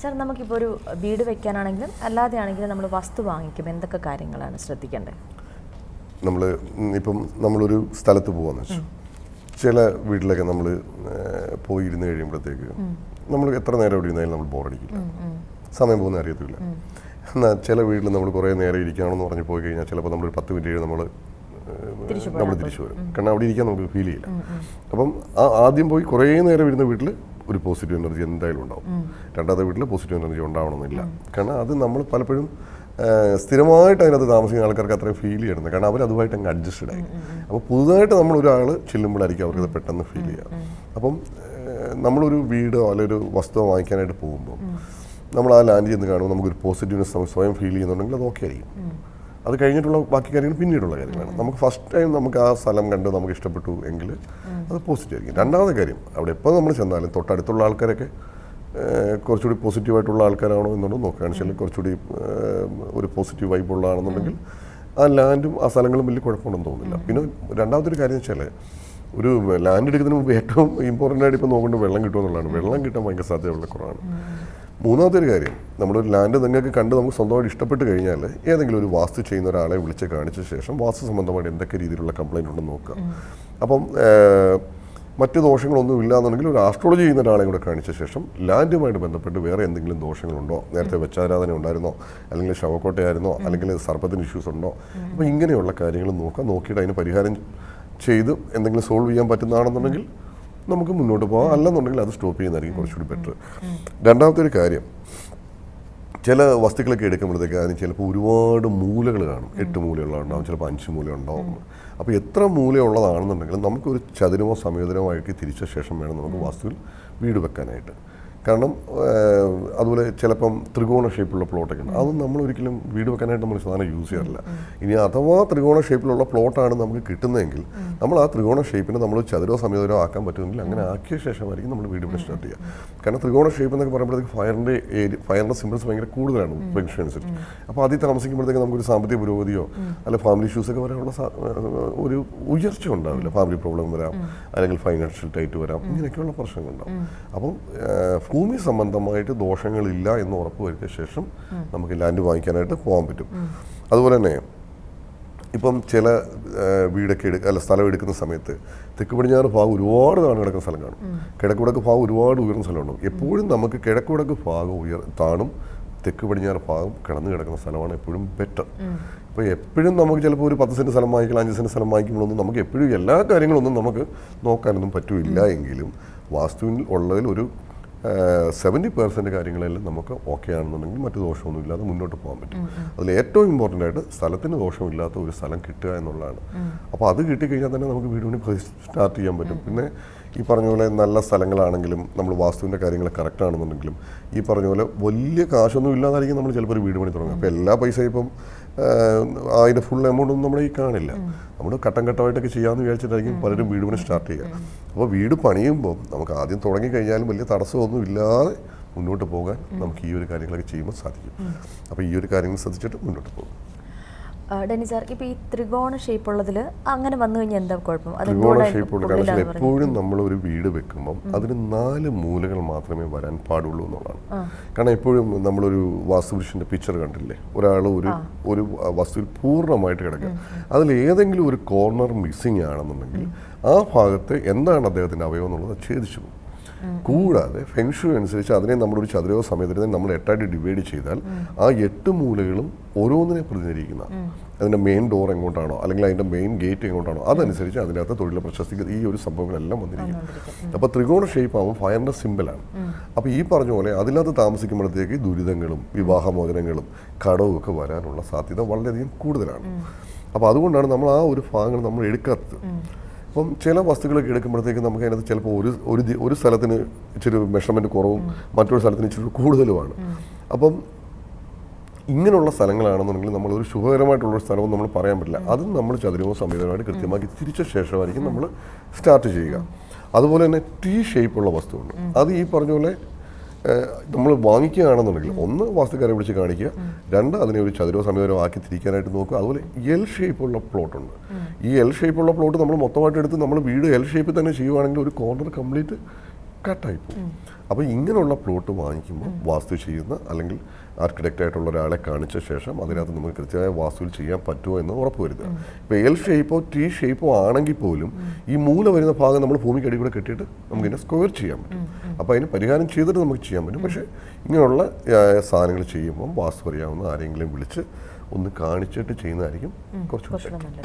Sir നമുക്കിപ്പോൾ ഒരു വീട് വെക്കാനാണെങ്കിലും അല്ലാതെ ആണെങ്കിലും നമ്മൾ വസ്തു വാങ്ങിക്കും. എന്തൊക്കെ കാര്യങ്ങളാണ് ശ്രദ്ധിക്കേണ്ടത്? നമ്മൾ ഇപ്പം നമ്മളൊരു സ്ഥലത്ത് പോകാന്ന് വെച്ചു. ചില വീട്ടിലൊക്കെ നമ്മൾ പോയി ഇരുന്ന് കഴിയുമ്പോഴത്തേക്ക് നമ്മൾ എത്ര നേരം ഇവിടെ ഇരുന്നാലും നമ്മൾ ബോറടിക്കില്ല. സമയം പോകുന്ന അറിയത്തില്ല. എന്നാൽ ചില വീട്ടിൽ നമ്മൾ കുറേ നേരം ഇരിക്കുകയാണെന്ന് പറഞ്ഞ് പോയി കഴിഞ്ഞാൽ ചിലപ്പോൾ നമ്മൾ പത്ത് മിനിറ്റ് കഴിയുമ്പോൾ നമ്മൾ നമ്മൾ തിരിച്ചു വരും. കാരണം അവിടെ ഇരിക്കാൻ നമുക്ക് ഫീൽ ചെയ്യില്ല. അപ്പം ആ ആദ്യം പോയി കുറേ നേരം ഇരുന്ന വീട്ടിൽ ഒരു പോസിറ്റീവ് എനർജി എന്തായാലും ഉണ്ടാവും. രണ്ടാമത്തെ വീട്ടിൽ പോസിറ്റീവ് എനർജി ഉണ്ടാവണമെന്നില്ല. കാരണം അത് നമ്മൾ പലപ്പോഴും സ്ഥിരമായിട്ട് അതിനകത്ത് താമസിക്കുന്ന ആൾക്കാർക്ക് അത്രയും ഫീൽ ചെയ്യുന്നത്. കാരണം അവർ അതുമായിട്ട് അങ്ങ് അഡ്ജസ്റ്റഡ് ആയി. അപ്പോൾ പുതുതായിട്ട് നമ്മൾ ഒരാൾ ചെല്ലുമ്പോഴായിരിക്കും അവർക്ക് പെട്ടെന്ന് ഫീൽ ചെയ്യുക. അപ്പം നമ്മളൊരു വീടോ അല്ലെങ്കിൽ ഒരു വസ്തുവോ വാങ്ങിക്കാനായിട്ട് പോകുമ്പോൾ നമ്മൾ ആ ലാൻഡ് ചെയ്യുന്ന കാണുമ്പോൾ നമുക്കൊരു പോസിറ്റീവ്നെസ് നമുക്ക് സ്വയം ഫീൽ ചെയ്യുന്നുണ്ടെങ്കിൽ അത് ഓക്കെ ആയിരിക്കും. അത് കഴിഞ്ഞിട്ടുള്ള ബാക്കി കാര്യങ്ങൾ പിന്നീടുള്ള കാര്യങ്ങളാണ്. നമുക്ക് ഫസ്റ്റ് ടൈം നമുക്ക് ആ സ്ഥലം കണ്ട് നമുക്ക് ഇഷ്ടപ്പെട്ടു എങ്കിൽ അത് പോസിറ്റീവ് ആയിരിക്കും. രണ്ടാമത്തെ കാര്യം അവിടെ എപ്പോൾ നമ്മൾ ചെന്നാലും തൊട്ടടുത്തുള്ള ആൾക്കാരൊക്കെ കുറച്ചുകൂടി പോസിറ്റീവായിട്ടുള്ള ആൾക്കാരാണോ എന്നുള്ളത് നോക്കുകയാണ്. വെച്ചാൽ കുറച്ചുകൂടി ഒരു പോസിറ്റീവ് വൈബ് ഉള്ളതാണെന്നുണ്ടെങ്കിൽ ആ ലാൻഡും ആ സ്ഥലങ്ങളും വലിയ കുഴപ്പമുണ്ടെന്ന് തോന്നുന്നില്ല. പിന്നെ രണ്ടാമത്തൊരു കാര്യം വെച്ചാൽ ഒരു ലാൻഡ് എടുക്കുന്നതിന് മുമ്പ് ഏറ്റവും ഇമ്പോർട്ടന്റ് ആയിട്ട് ഇപ്പോൾ നോക്കേണ്ടത് വെള്ളം കിട്ടുമെന്നുള്ളതാണ് വെള്ളം കിട്ടാൻ ഭയങ്കര സാധ്യത വളരെ കുറവാണ്. മൂന്നാമത്തെ ഒരു കാര്യം നമ്മളൊരു ലാൻഡ് നിങ്ങൾക്ക് കണ്ട് നമുക്ക് സ്വന്തമായിട്ട് ഇഷ്ടപ്പെട്ട് കഴിഞ്ഞാൽ ഏതെങ്കിലും ഒരു വാസ്തു ചെയ്യുന്ന ഒരാളെ വിളിച്ച് കാണിച്ച ശേഷം വാസ്തു സംബന്ധമായിട്ട് എന്തൊക്കെ രീതിയിലുള്ള കംപ്ലൈന്റ് ഉണ്ടെന്ന് നോക്കുക. അപ്പം മറ്റ് ദോഷങ്ങളൊന്നും ഇല്ലാന്നുണ്ടെങ്കിൽ ഒരു ആസ്ട്രോളജി ചെയ്യുന്ന ഒരാളെ കൂടെ കാണിച്ച ശേഷം ലാൻഡുമായിട്ട് ബന്ധപ്പെട്ട് വേറെ എന്തെങ്കിലും ദോഷങ്ങളുണ്ടോ? നേരത്തെ വെച്ചാരാധന ഉണ്ടായിരുന്നോ? അല്ലെങ്കിൽ ശവക്കോട്ടയായിരുന്നോ? അല്ലെങ്കിൽ സർപ്പത്തിന് ഇഷ്യൂസ് ഉണ്ടോ? അപ്പോൾ ഇങ്ങനെയുള്ള കാര്യങ്ങൾ നോക്കുക. നോക്കിയിട്ട് അതിന് പരിഹാരം ചെയ്ത് എന്തെങ്കിലും സോൾവ് ചെയ്യാൻ പറ്റുന്നതാണെന്നുണ്ടെങ്കിൽ നമുക്ക് മുന്നോട്ട് പോകാം. അല്ലെന്നുണ്ടെങ്കിൽ അത് സ്റ്റോപ്പ് ചെയ്യുന്നതായിരിക്കും കുറച്ചുകൂടി ബെറ്റർ രണ്ടാമത്തെ ഒരു കാര്യം. ചില വസ്തുക്കളൊക്കെ എടുക്കുമ്പോഴത്തേക്ക് അതിന് ചിലപ്പോൾ ഒരുപാട് മൂലകൾ കാണും. എട്ട് മൂലകളുണ്ടാവും ചിലപ്പോൾ അഞ്ച് മൂല ഉണ്ടാവും അപ്പോൾ എത്ര മൂലയുള്ളതാണെന്നുണ്ടെങ്കിലും നമുക്കൊരു ചതുരമോ സംയോജനമോ ആക്കി തിരിച്ച ശേഷം വേണം നമുക്ക് വാസ്തുവിൽ വീട് വെക്കാനായിട്ട്. കാരണം അതുപോലെ ചിലപ്പം ത്രികോണ ഷേപ്പിലുള്ള പ്ലോട്ടൊക്കെ ഉണ്ട്. അത് നമ്മൾ ഒരിക്കലും വീട് വെക്കാനായിട്ട് നമ്മൾ സാധനം യൂസ് ചെയ്യാറില്ല. ഇനി അഥവാ ത്രികോണ ഷേപ്പിലുള്ള പ്ലോട്ടാണ് നമുക്ക് കിട്ടുന്നതെങ്കിൽ നമ്മൾ ആ ത്രികോണ ഷേപ്പിനെ നമ്മൾ ചതുരോ സമയതരോ ആക്കാൻ പറ്റുമെങ്കിൽ അങ്ങനെ ആക്കിയ ശേഷമായിരിക്കും നമ്മൾ വീട് ഇവിടെ സ്റ്റാർട്ട് ചെയ്യുക. കാരണം ത്രികോണ ഷേപ്പ് എന്നൊക്കെ പറയുമ്പോഴത്തേക്ക് ഫയറിന്റെ ഏരിയ ഫയറിന്റെ സിമ്പിൾസ് ഭയങ്കര കൂടുതലാണ് ഫംഗ്ഷൻ അനുസരിച്ച്. അപ്പോൾ അതിൽ താമസിക്കുമ്പോഴത്തേക്ക് നമുക്കൊരു സാമ്പത്തിക പുരോഗതിയോ അല്ല ഫാമിലി ഇഷ്യൂസ് ഒക്കെ വരാനുള്ള ഒരു ഉയർച്ച ഉണ്ടാവില്ല. ഫാമിലി പ്രോബ്ലം വരാം അല്ലെങ്കിൽ ഫൈനാൻഷ്യൽ ടൈറ്റ് വരാം ഇങ്ങനെയൊക്കെയുള്ള പ്രശ്നങ്ങളുണ്ടാവും. അപ്പം ഭൂമി സംബന്ധമായിട്ട് ദോഷങ്ങളില്ല എന്ന് ഉറപ്പ് വരുത്തിയ ശേഷം നമുക്ക് ലാൻഡ് വാങ്ങിക്കാനായിട്ട് പോകാൻ പറ്റും. അതുപോലെ തന്നെ ഇപ്പം ചില വീടൊക്കെ എടുക്ക അല്ല സ്ഥലം എടുക്കുന്ന സമയത്ത് തെക്ക് പടിഞ്ഞാറ് ഭാഗം ഒരുപാട് താണു കിടക്കുന്ന സ്ഥലം കാണും. കിഴക്കുടക്ക് ഭാഗം ഒരുപാട് ഉയർന്ന സ്ഥലമുണ്ടാവും. എപ്പോഴും നമുക്ക് കിഴക്കുടക്ക് ഭാഗം ഉയർ താണും തെക്ക് പടിഞ്ഞാറ് ഭാഗം കിടന്ന് കിടക്കുന്ന സ്ഥലമാണ് എപ്പോഴും ബെറ്റർ. ഇപ്പോൾ എപ്പോഴും നമുക്ക് ചിലപ്പോൾ ഒരു പത്ത് സെന്റ് സ്ഥലം വാങ്ങിക്കണം അഞ്ച് സെന്റ് സ്ഥലം വാങ്ങിക്കുമ്പോഴൊന്നും നമുക്ക് എപ്പോഴും എല്ലാ കാര്യങ്ങളൊന്നും നമുക്ക് നോക്കാനൊന്നും പറ്റില്ല എങ്കിലും വാസ്തുവിൽ ഉള്ളതിൽ ഒരു സെവന്റി പെർസെന്റ് കാര്യങ്ങളെല്ലാം നമുക്ക് ഓക്കെ ആണെന്നുണ്ടെങ്കിൽ മറ്റു ദോഷമൊന്നും ഇല്ലാതെ മുന്നോട്ട് പോകാൻ പറ്റും. അതിൽ ഏറ്റവും ഇമ്പോർട്ടന്റ് ആയിട്ട് സ്ഥലത്തിന് ദോഷമില്ലാത്ത ഒരു സ്ഥലം കിട്ടുക എന്നുള്ളതാണ്. അപ്പോൾ അത് കിട്ടിക്കഴിഞ്ഞാൽ തന്നെ നമുക്ക് വീട് പണി സ്റ്റാർട്ട് ചെയ്യാൻ പറ്റും. പിന്നെ ഈ പറഞ്ഞ പോലെ നല്ല സ്ഥലങ്ങളാണെങ്കിലും നമ്മൾ വാസ്തുവിന്റെ കാര്യങ്ങൾ കറക്റ്റ് ആണെന്നുണ്ടെങ്കിലും ഈ പറഞ്ഞ പോലെ വലിയ കാശൊന്നും ഇല്ലാതായിരിക്കും നമ്മൾ ചിലപ്പോൾ ഒരു വീട് പണി തുടങ്ങും അപ്പോൾ എല്ലാ പൈസയും ഇപ്പം അതിന്റെ ഫുൾ എമൗണ്ട് ഒന്നും നമ്മൾ ഈ കാണില്ല നമ്മൾ ഘട്ടം ഘട്ടമായിട്ടൊക്കെ ചെയ്യാമെന്ന് വിചാരിച്ചിട്ടായിരിക്കും പലരും വീട് പണി സ്റ്റാർട്ട് ചെയ്യുക. അപ്പോൾ വീട് പണിയുമ്പോൾ നമുക്ക് ആദ്യം തുടങ്ങി കഴിഞ്ഞാലും വലിയ തടസ്സമൊന്നും ഇല്ലാതെ മുന്നോട്ട് പോകാൻ നമുക്ക് ഈ ഒരു കാര്യങ്ങളൊക്കെ ചെയ്യുമ്പോൾ സാധിക്കും. അപ്പോൾ ഈ ഒരു കാര്യങ്ങൾ ശ്രദ്ധിച്ചിട്ട് മുന്നോട്ട് പോകും. ആ, ഡെന്നി സാർ ഇപ്പോൾ ഈ ത്രികോണ ഷേപ്പ് ഉള്ളതിൽ അങ്ങനെ വന്നു കഴിഞ്ഞാൽ എന്താ കുഴപ്പം? ത്രികോണ ഷേപ്പ് ഉള്ള കാരണം എപ്പോഴും നമ്മൾ ഒരു വീട് വെക്കുമ്പം അതിന് നാല് മൂലകൾ മാത്രമേ വരാൻ പാടുള്ളൂ എന്നുള്ളതാണ്. കാരണം എപ്പോഴും നമ്മളൊരു വാസ്തുപുരുഷന്റെ പിക്ചർ കണ്ടില്ലേ? ഒരാൾ ഒരു ഒരു വസ്തുവിൽ പൂർണമായിട്ട് കിടക്കുക. അതിൽ ഏതെങ്കിലും ഒരു കോർണർ മിസ്സിങ് ആണെന്നുണ്ടെങ്കിൽ ആ ഭാഗത്ത് എന്താണ് അദ്ദേഹത്തിന്റെ അവയവം എന്നുള്ളത് ഛേദിച്ചു പോകും. കൂടാതെ ഫെൻഷു അനുസരിച്ച് അതിനെ നമ്മളൊരു ചതുരോ സമയത്തിന് നമ്മൾ എട്ടായിട്ട് ഡിവൈഡ് ചെയ്താൽ ആ എട്ട് മൂലകളും ഓരോന്നിനെ പ്രതിനിധീകരിക്കുന്ന അതിന്റെ മെയിൻ ഡോർ എങ്ങോട്ടാണോ അല്ലെങ്കിൽ അതിന്റെ മെയിൻ ഗേറ്റ് എങ്ങോട്ടാണോ അതനുസരിച്ച് അതിനകത്ത് തൊഴിൽ പ്രശസ്തി ഈ ഒരു സംഭവങ്ങളെല്ലാം വന്നിരിക്കും. അപ്പോൾ ത്രികോണ ഷേപ്പ് ആകുമ്പോൾ ഫയറിന്റെ സിമ്പിളാണ് അപ്പോൾ ഈ പറഞ്ഞ പോലെ അതിനകത്ത് താമസിക്കുമ്പോഴത്തേക്ക് ദുരിതങ്ങളും വിവാഹമോചനങ്ങളും കടവും ഒക്കെ വരാനുള്ള സാധ്യത വളരെയധികം കൂടുതലാണ്. അപ്പോൾ അതുകൊണ്ടാണ് നമ്മൾ ആ ഒരു ഭാഗങ്ങൾ നമ്മൾ എടുക്കാത്തത്. അപ്പം ചില വസ്തുക്കളൊക്കെ എടുക്കുമ്പോഴത്തേക്ക് നമുക്ക് അതിനകത്ത് ചിലപ്പോൾ ഒരു ഒരു ഒരു സ്ഥലത്തിന് ഇച്ചിരി മെഷർമെന്റ് കുറവും മറ്റൊരു സ്ഥലത്തിന് ഇച്ചിരി കൂടുതലുമാണ്. അപ്പം ഇങ്ങനെയുള്ള സ്ഥലങ്ങളാണെന്നുണ്ടെങ്കിൽ നമ്മൾ ഒരു ശുഭകരമായിട്ടുള്ള സ്ഥലവും നമ്മൾ പറയാൻ പറ്റില്ല. അതും നമ്മൾ ചതുരവും സംവിധാനമായിട്ട് കൃത്യമാക്കി തിരിച്ച ശേഷമായിരിക്കും നമ്മൾ സ്റ്റാർട്ട് ചെയ്യുക. അതുപോലെ തന്നെ ടി ഷേപ്പുള്ള വസ്തുവുണ്ട്. അത് ഈ പറഞ്ഞ പോലെ നമ്മൾ വാങ്ങിക്കുകയാണെന്നുണ്ടെങ്കിൽ ഒന്ന് വാസ്തുക്കാരെ വിളിച്ച് കാണിക്കുക. രണ്ട് അതിനെ ഒരു ചതുരോ സമീപനോ ആക്കി തിരിക്കാനായിട്ട് നോക്കുക. അതുപോലെ എൽ ഷേപ്പുള്ള പ്ലോട്ടുണ്ട് ഈ എൽ ഷേപ്പുള്ള പ്ലോട്ട് നമ്മൾ മൊത്തമായിട്ട് എടുത്ത് നമ്മൾ വീട് എൽ ഷേപ്പിൽ തന്നെ ചെയ്യുവാണെങ്കിൽ ഒരു കോർണർ കംപ്ലീറ്റ് കട്ടായി പോകും അപ്പോൾ ഇങ്ങനെയുള്ള പ്ലോട്ട് വാങ്ങിക്കുമ്പോൾ വാസ്തു ചെയ്യുന്ന അല്ലെങ്കിൽ ആർക്കിടെക്റ്റ് ആയിട്ടുള്ള ഒരാളെ കാണിച്ച ശേഷം അതിനകത്ത് നമുക്ക് കൃത്യമായ വാസ്തുവിൽ ചെയ്യാൻ പറ്റുമോ എന്ന് ഉറപ്പ് വരുത്തുക. ഇപ്പോൾ എൽ ഷേപ്പോ ടി ഷേപ്പോ ആണെങ്കിൽ പോലും ഈ മൂല വരുന്ന ഭാഗം നമ്മൾ ഭൂമിക്ക് അടി കൂടെ കെട്ടിയിട്ട് നമുക്ക് ഇതിനെ സ്ക്വയർ ചെയ്യാൻ പറ്റും. അപ്പോൾ അതിന് പരിഹാരം ചെയ്തിട്ട് നമുക്ക് ചെയ്യാൻ പറ്റും. പക്ഷേ ഇങ്ങനെയുള്ള സാധനങ്ങൾ ചെയ്യുമ്പം വാസ്തു അറിയാവുന്ന ആരെങ്കിലും വിളിച്ച് ഒന്ന് കാണിച്ചിട്ട് ചെയ്യുന്നതായിരിക്കും കുറച്ചുകൂടി നല്ലത്.